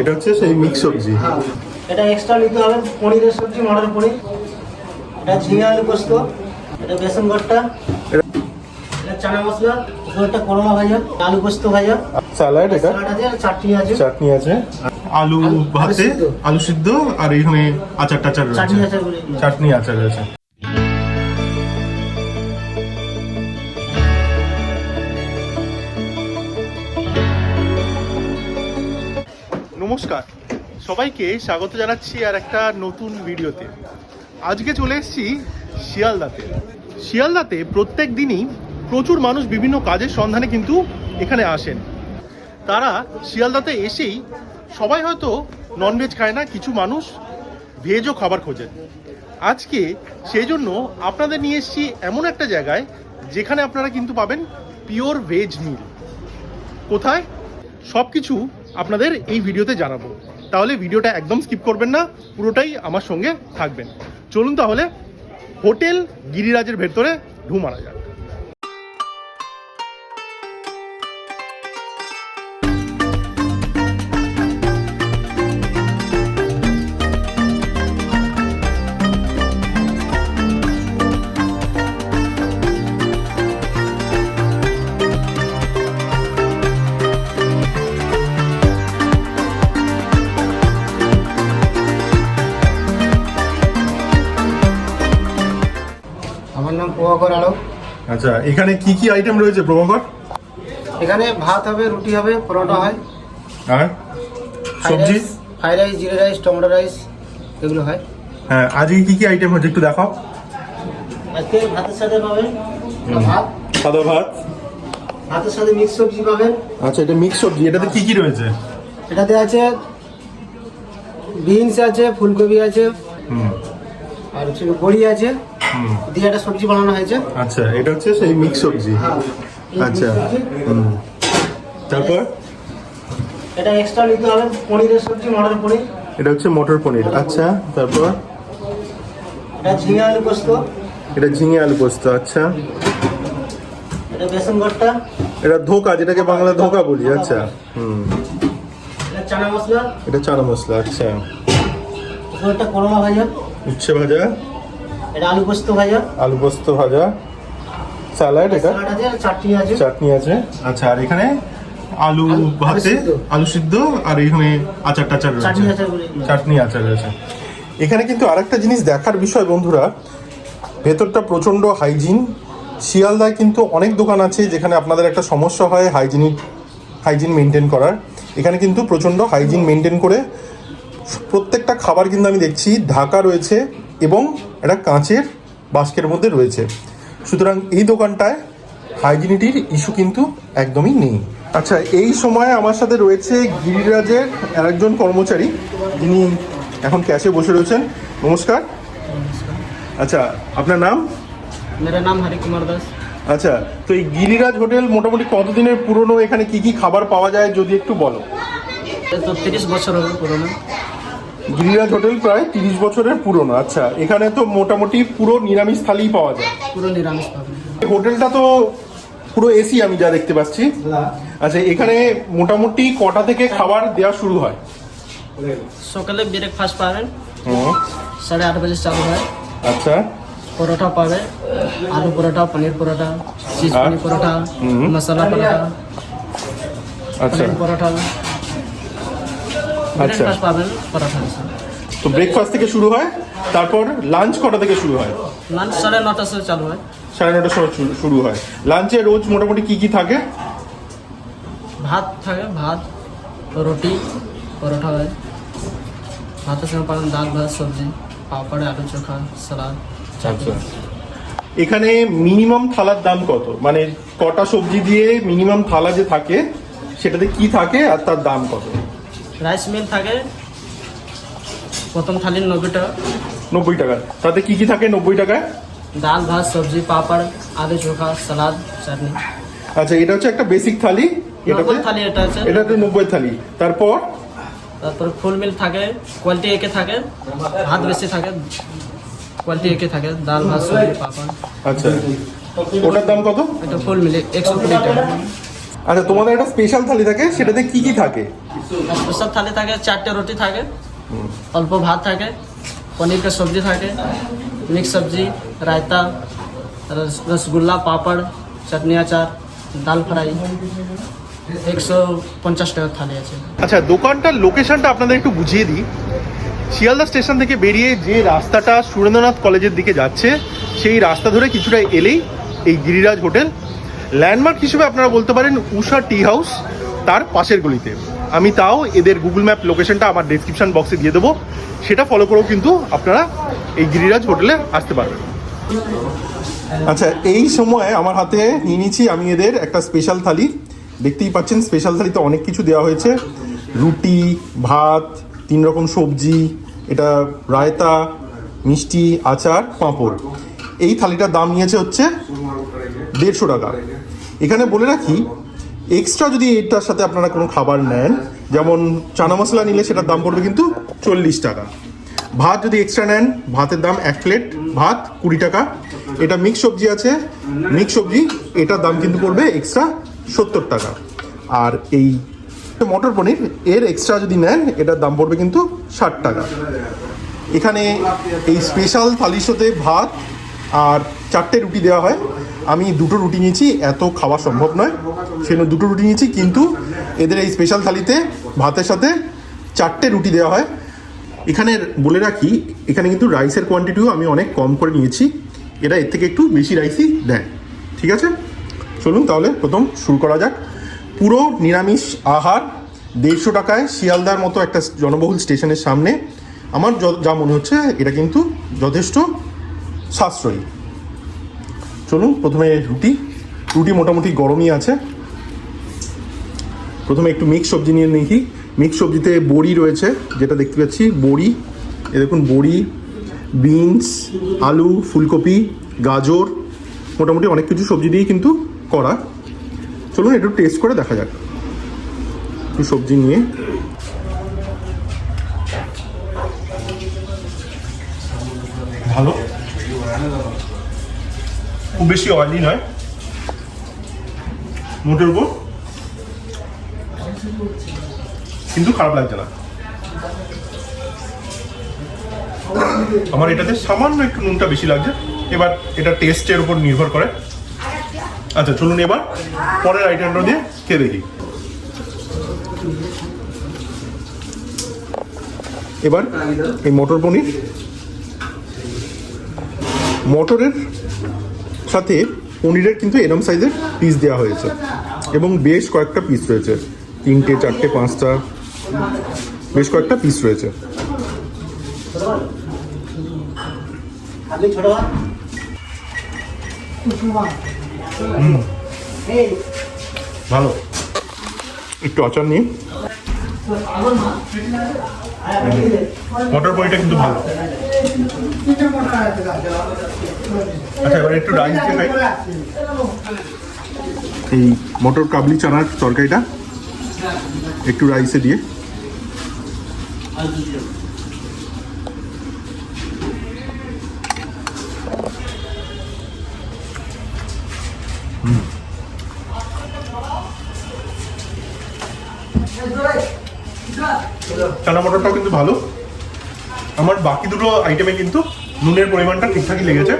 এটা হচ্ছে সেই মিক্স সবজি। এটা এক্সট্রা নিতে হবে পনিরের সবজি মটর পনির। এটা ঝিঙে আলু পোস্ত এটা বেসন ভর্তা এটা চানা মশলা উপরটা করলা ভাজা আলু পোস্ত ভাজা। স্যালাড এটা? আছে চাটনি আছে। চাটনি আছে। আলু ভাতে আলু সিদ্ধ। আর এখানে আচার টাচার চাটনি রয়েছে আছে চাটনি আচার রয়েছে। নমস্কার। সবাইকে স্বাগত জানাচ্ছি আর একটা নতুন ভিডিওতে। আজকে চলে এসেছি শিয়ালদাতে। শিয়ালদাতে প্রত্যেক দিনই প্রচুর মানুষ বিভিন্ন কাজের সন্ধানে কিন্তু এখানে আসেন। তারা শিয়ালদাতে এসেই সবাই হয়তো ননভেজ খায় না, কিছু মানুষ ভেজও খাবার খোঁজেন। আজকে সেই জন্য আপনাদের নিয়ে এসেছি এমন একটা জায়গায় যেখানে আপনারা কিন্তু পাবেন পিওর ভেজ মিল কোথায়? সব কিছু আপনাদের এই ভিডিওতে জানাব। তাহলে ভিডিওটা একদম স্কিপ করবেন না, পুরোটাই আমার সঙ্গে থাকবেন। চলুন তাহলে, হোটেল গিরিরাজের ভেতরে ঢু মারা যাক। আচ্ছা এখানে কি কি আইটেম রয়েছে প্রভাকর? এখানে ভাত হবে রুটি হবে পরোটা হয়। আর? সবজি? ফ্রাইড রাইস জিরে রাইস টমেটো রাইস এগুলো হয়। হ্যাঁ আজকে কি কি আইটেম হচ্ছে একটু দেখাও। আজকে ভাতের সাথে পাবেন ভাত। সাদা ভাত। ভাতের সাথে মিক্স সবজি পাবেন। আচ্ছা এটা মিক্স সবজি এটাতে কি কি রয়েছে? এটাতে আছে বিনস আছে ফুলকপি আছে হুম। আর হচ্ছে বড়ি আছে। দিয়ে একটা সবজি বানানো হয়েছে। আচ্ছা এটা হচ্ছে সেই মিক্স সবজি। হ্যাঁ আচ্ছা হুম। তারপর? এটা এক্সট্রা নিতে হবে পনিরের সবজি মটর পনির। এটা হচ্ছে মটর পনির। আচ্ছা তারপর? এটা ঝিঙে আলু পোস্ত। এটা ঝিঙে আলু পোস্ত আচ্ছা। এটা বেসন ভর্তা। এটা ধোকা যেটাকে বাংলা ধোকা বলি আচ্ছা হুম। এটা চানা মশলা। এটা চানা মশলা আচ্ছা। উপরটা করলা ভাজা। উচ্ছে ভাজা। এটা আলু পোস্ত ভাজা। আলু পোস্ত ভাজা। স্যালাড এটা? চাটনি আছে। চাটনি আছে। আচ্ছা আর এখানে আলু ভাতে। আলু সিদ্ধ আর এখানে আচার টাচার রয়েছে। আছে চাটনি আচার রয়েছে। এখানে কিন্তু আরেকটা জিনিস দেখার বিষয় বন্ধুরা। ভেতরটা প্রচণ্ড হাইজিন শিয়ালদায় কিন্তু অনেক দোকান আছে যেখানে আপনাদের একটা সমস্যা হয় হাইজিনিক হাইজিন মেনটেন করার। এখানে কিন্তু প্রচণ্ড হাইজিন মেনটেন করে প্রত্যেকটা খাবার কিন্তু আমি দেখছি ঢাকা রয়েছে এবং একটা কাঁচের বাস্কের মধ্যে রয়েছে। সুতরাং এই দোকানটায় হাইজিনিটির ইস্যু কিন্তু একদমই নেই। আচ্ছা এই সময় আমার সাথে রয়েছে গিরিরাজের আরেকজন কর্মচারী যিনি এখন ক্যাশে বসে রয়েছেন। নমস্কার। আচ্ছা আপনার নাম? মেরা নাম হরি কুমার দাস। আচ্ছা তো এই গিরিরাজ হোটেল মোটামুটি কতদিনের পুরনো? এখানে কি কি খাবার পাওয়া যায় যদি একটু বলো। তো তিরিশ বছর হবে পুরোনো। গিরিরাজ হোটেল প্রায় তিরিশ বছরের পুরনো। আচ্ছা এখানে তো মোটামুটি পুরো নিরামিষ থালিই পাওয়া যায়। পুরো নিরামিষ হোটেলটা তো পুরো এসি আমি যা দেখতে পাচ্ছি। আচ্ছা এখানে মোটামুটি কটা থেকে খাবার দেওয়া শুরু হয়? সকালে ব্রেকফাস্ট পাবেন। সাড়ে আট বাজে চালু হয়। আচ্ছা। পরোটা পাবে আলু পরোটা পনির পরোটা চিজ? পনির পরোটা মশলা পরোটা আচ্ছা। পরোটা। আচ্ছা। তো ব্রেকফাস্ট থেকে শুরু হয় তারপর লাঞ্চ কটা থেকে শুরু হয়? লাঞ্চ সাড়ে নটার সময় চালু হয়। সাড়ে নটার সময় শুরু- শুরু হয়। লাঞ্চে রোজ মোটামুটি কি কি থাকে? ভাত থাকে ভাত রুটি পরোটা হয়। ভাতের সঙ্গে পাবেন ডাল ভাত সবজি পাপড় আলু চোখা সালাদ আচ্ছা। এখানে মিনিমাম থালার দাম কত? মানে কটা সবজি দিয়ে মিনিমাম থালা যে থাকে সেটাতে কি থাকে আর তার দাম কত? রাইস মিল থাকে। প্রথম থালির নব্বই টাকা নব্বই টাকা। তাতে কি কি থাকে নব্বই টাকায়? ডাল ভাত সবজি পাপড় আলু চোখা সালাদ চাটনি। আচ্ছা এটা হচ্ছে একটা বেসিক থালি। এটাতে থালি এটা আছে। এটাতে নব্বই থালি। তারপর? তারপর ফুল মিল থাকে কোয়ালিটি একে থাকে ভাত বেশি থাকে কোয়ালিটি একে থাকে ডাল ভাত সবজি পাপড়। আচ্ছা। ওটার দাম কত? এটা ফুল মিলে একশো কুড়ি টাকা। আচ্ছা তোমাদের একটা স্পেশাল থালি থাকে সেটাতে কি কি থাকে? স্পেশাল থালি থাকে চারটে রুটি থাকে অল্প ভাত থাকে পনিরকে সবজি থাকে মিক্স সবজি রায়তা রস- রসগোল্লা পাপড় চাটনি আচার ডাল ফ্রাই একশো পঞ্চাশ টাকার থালি আছে। আচ্ছা দোকানটার লোকেশনটা আপনাদের একটু বুঝিয়ে দিই। শিয়ালদা স্টেশন থেকে বেরিয়ে যে রাস্তাটা সুরেন্দ্রনাথ কলেজের দিকে যাচ্ছে সেই রাস্তা ধরে কিছুটা এলেই এই গিরিরাজ হোটেল। ল্যান্ডমার্ক হিসেবে আপনারা বলতে পারেন উষা টি হাউস তার পাশের গলিতে। আমি তাও এদের গুগল ম্যাপ লোকেশনটা আমার ডেসক্রিপশন বক্সে দিয়ে দেবো। সেটা ফলো করেও কিন্তু আপনারা এই গিরিরাজ হোটেলে আসতে পারবেন। আচ্ছা এই সময় আমার হাতে নিয়ে নিচ্ছি আমি এদের একটা স্পেশাল থালি। দেখতেই পাচ্ছেন স্পেশাল থালিতে অনেক কিছু দেওয়া হয়েছে। রুটি, ভাত, তিন রকম সবজি, এটা রায়তা, মিষ্টি, আচার, পাঁপড়। এই থালিটার দাম নিয়েছে হচ্ছে দেড়শো টাকা। এখানে বলে রাখি এক্সট্রা যদি এটার সাথে আপনারা কোনো খাবার নেন, যেমন চানা মশলা নিলে সেটার দাম পড়বে কিন্তু চল্লিশ টাকা। ভাত যদি এক্সট্রা নেন, ভাতের দাম এক প্লেট ভাত কুড়ি টাকা। এটা মিক্স সবজি আছে মিক্স সবজি, এটার দাম কিন্তু পড়বে এক্সট্রা সত্তর টাকা। আর এই মটর পনির, এর এক্সট্রা যদি নেন, এটার দাম পড়বে কিন্তু ষাট টাকা। এখানে এই স্পেশাল থালির সাথে ভাত আর চারটে রুটি দেওয়া হয়। আমি দুটো রুটি নিয়েছি, এত খাওয়া সম্ভব নয়। সেজন্য দুটো রুটি নিয়েছি, কিন্তু এদের এই স্পেশাল থালিতে ভাতের সাথে চারটে রুটি দেওয়া হয়। এখানে বলে রাখি, এখানে কিন্তু রাইসের কোয়ান্টিটিও আমি অনেক কম করে নিয়েছি। এরা এর থেকে একটু বেশি রাইসই দেয়। ঠিক আছে? চলুন তাহলে প্রথম শুরু করা যাক। পুরো নিরামিষ আহার, দেড়শো টাকায় শিয়ালদার মতো একটা জনবহুল স্টেশনের সামনে। আমার যা মনে হচ্ছে, এটা কিন্তু যথেষ্ট। সাশ্রয়ী। চলুন, প্রথমে রুটি। রুটি মোটামুটি গরমই আছে। প্রথমে একটু মিক্স সবজি নিয়ে নিই। মিক্স সবজিতে বড়ি রয়েছে, যেটা দেখতে পাচ্ছি। বড়ি, এ দেখুন, বড়ি বিনস আলু, ফুলকপি, গাজর, মোটামুটি অনেক কিছু সবজি দিয়েই কিন্তু করা। চলুন, একটু টেস্ট করে দেখা যাক। একটু সবজি নিয়ে। ভালো? খুব বেশি অয়েলি নয়। মোটের উপর। কিন্তু খারাপ লাগছে না। আমার এটাতে সামান্য একটু নুনটা বেশি লাগছে। এবার এটা টেস্টের উপর নির্ভর করে। আচ্ছা চলুন এবার পরের আইটেমটা দিয়ে খেয়ে দেখি। এবার এই মটর পনির। মটরের সাথে পনিরের কিন্তু এরম সাইজের পিস দেওয়া হয়েছে। এবং বেশ কয়েকটা পিস রয়েছে। তিনটে চারটে পাঁচটা বেশ কয়েকটা পিস রয়েছে। ভালো। একটু আচার নিয়ে মটর পনিরটা কিন্তু ভালো। আচ্ছা এবার একটু এই মটর কাবলি চানার তরকারিটা একটু রাইসে দিয়ে। চানা মটরটাও কিন্তু ভালো। আমার বাকি দুটো আইটেমে কিন্তু নুনের পরিমাণটা ঠিকঠাকই লেগেছে।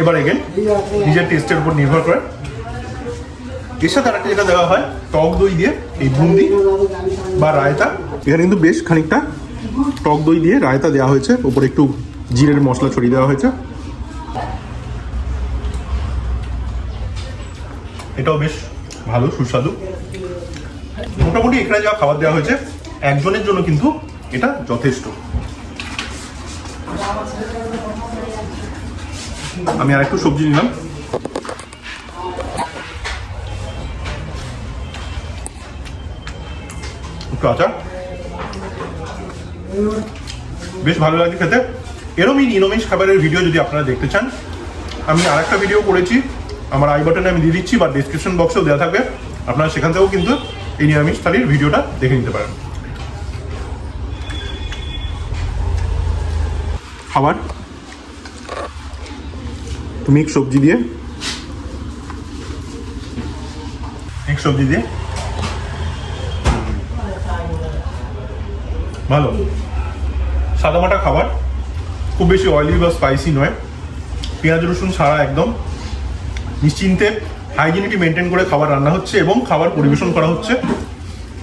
এবার এগেন নিজের টেস্টের উপর নির্ভর করে। এর সাথে আরেকটা যেটা দেওয়া হয়, টক দই দিয়ে এই বুন্দি বা রায়তা। এখানে কিন্তু বেশ খানিকটা টক দই দিয়ে রায়তা দেওয়া হয়েছে। ওপরে একটু জিরের মশলা ছড়িয়ে দেওয়া হয়েছে। এটাও বেশ ভালো, সুস্বাদু। মোটামুটি এখানে যা খাবার দেওয়া হয়েছে, একজনের জন্য কিন্তু এটা যথেষ্ট। আমি আর একটু সবজি নিলাম। একটু আচার। বেশ ভালো লাগে খেতে। এরমই নিরামিষ খাবারের ভিডিও যদি আপনারা দেখতে চান, আমি আর একটা ভিডিও করেছি। আমার আই বাটনে আমি দিয়ে দিচ্ছি বা ডিসক্রিপশন বক্সেও দেওয়া থাকবে। আপনারা সেখান থেকেও কিন্তু এই নিরামিষ থালির ভিডিওটা দেখে নিতে পারেন। খাবার? মিক্স সবজি দিয়ে? মিক্স সবজি দিয়ে? ভালো। সাদামাটা খাবার। খুব বেশি অয়েলি বা স্পাইসি নয়। পেঁয়াজ, রসুন ছাড়া একদম। নিশ্চিন্তে হাইজিনিটি মেনটেন করে খাবার রান্না হচ্ছে এবং খাবার পরিবেশন করা হচ্ছে।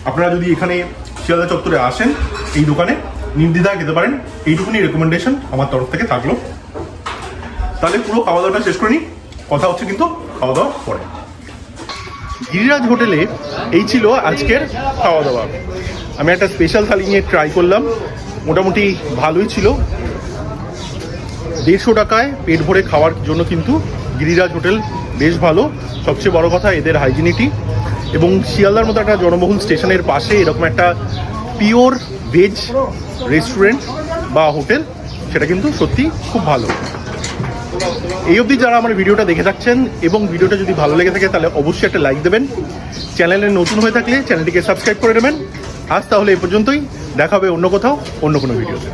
আপনারা যদি এখানে শিয়ালদা চত্বরে আসেন, এই দোকানে নির্দ্বিধায় খেতে পারেন। এইটুকুনি রেকমেন্ডেশন আমার তরফ থেকে থাকল। তাহলে পুরো খাওয়া দাওয়াটা শেষ করে নিই কথা হচ্ছে কিন্তু খাওয়া দাওয়া পরে। গিরিরাজ হোটেলে এই ছিল আজকের খাওয়া দাওয়া। আমি একটা স্পেশাল থালি নিয়ে ট্রাই করলাম। মোটামুটি ভালোই ছিল। দেড়শো টাকায় পেট ভরে খাওয়ার জন্য কিন্তু গিরিরাজ হোটেল বেশ ভালো। সবচেয়ে বড় কথা এদের হাইজিনিটি এবং শিয়ালদার মতো একটা জনবহুল স্টেশনের পাশে এরকম একটা পিওর ভেজ রেস্টুরেন্ট বা হোটেল, সেটা কিন্তু সত্যি খুব ভালো। এই অবধি যারা আমার ভিডিওটা দেখে থাকছেন এবং ভিডিওটা যদি ভালো লেগে থাকে, তাহলে অবশ্যই একটা লাইক দেবেন। চ্যানেলে নতুন হয়ে থাকলে চ্যানেলটিকে সাবস্ক্রাইব করে নেবেন। আজ তাহলে এ পর্যন্তই। দেখা হবে অন্য কোথাও, অন্য কোনো ভিডিওতে।